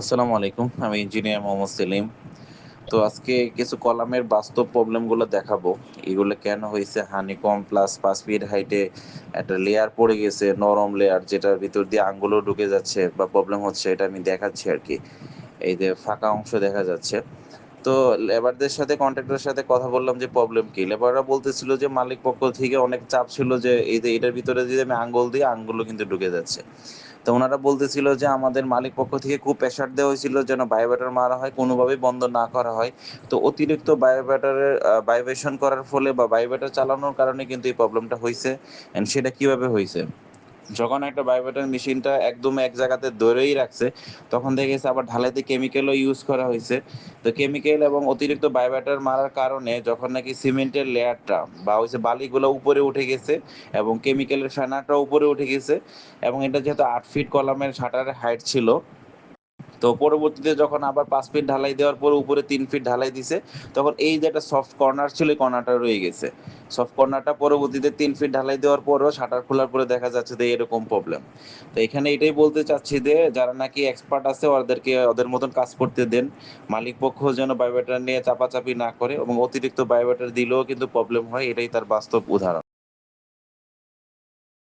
আসসালামু আলাইকুম। আমি ইঞ্জিনিয়ার মোহাম্মদ সেলিম। তো আজকে কিছু কলামের বাস্তব প্রবলেমগুলো দেখাবো। এগুলো কেন হয়েছে হানিকম প্লাস পাঁচ ফিট হাইটে একটা লেয়ার পড়ে গেছে, নরম লেয়ার যেটার ভিতর দিয়ে আঙ্গুলও ঢুকে যাচ্ছে বা প্রবলেম হচ্ছে এটা আমি দেখাচ্ছি আর কি এই যে ফাঁকা অংশ দেখা যাচ্ছে। তো লেবারদের সাথে কন্ট্রাক্টরের সাথে কথা বললাম যে প্রবলেম কি? লেবাররা বলতেছিল যে মালিক পক্ষ থেকে অনেক চাপ ছিল যে এই এটার ভিতরে যদি আমি আঙ্গুল দিই আঙ্গুলও কিন্তু ঢুকে যাচ্ছে। তো ওনারা বলতেছিল যে আমাদের মালিক পক্ষ থেকে খুব প্রেশার দেওয়া হয়েছিল যেন ভাইব্রেটর মারা হয়, কোনোভাবেই বন্ধ না করা হয়। তো অতিরিক্ত আ ভাইব্রেশন করার ফলে বা ভাইব্রেটর চালানোর কারণে কিন্তু এই প্রবলেমটা হয়েছে অ্যান্ড সেটা কীভাবে হইছে? যখন একটা ভাইব্রেটর মেশিনটা একদম এক জায়গাতে ধরেই রাখছে, তখন দেখে গেছে আবার ঢালাইতে কেমিক্যালও ইউজ করা হয়েছে। তো কেমিক্যাল এবং অতিরিক্ত বায়োবাটার মারার কারণে যখন নাকি সিমেন্টের লেয়ারটা বা হইছে বালিগুলো উপরে উঠে গেছে এবং কেমিক্যালের ফেনাটা উপরে উঠে গেছে এবং এটা যেহেতু আট ফিট কলামের শাটারের হাইট ছিল তো পরবর্তীতে যখন আবার পাঁচ ফিট ঢালাই দেওয়ার পর উপরে তিন ফিট ঢালাই দিছে, তখন এই যে একটা সফট কর্নার ছিল, কর্নারটা রয়ে গেছে। সফট কর্নারটা পরবর্তীতে তিন ফিট ঢালাই দেওয়ার পরও শাটার খোলার পরে দেখা যাচ্ছে যে এরকম প্রবলেম। তো এখানে এটাই বলতে চাচ্ছি যে যারা নাকি এক্সপার্ট আছে ওদেরকে ওদের মতন কাজ করতে দেন। মালিক পক্ষ যেন ভাইব্রেটর নিয়ে চাপাচাপি না করে এবং অতিরিক্ত ভাইব্রেটর দিলেও কিন্তু প্রবলেম হয়। এটাই তার বাস্তব উদাহরণ।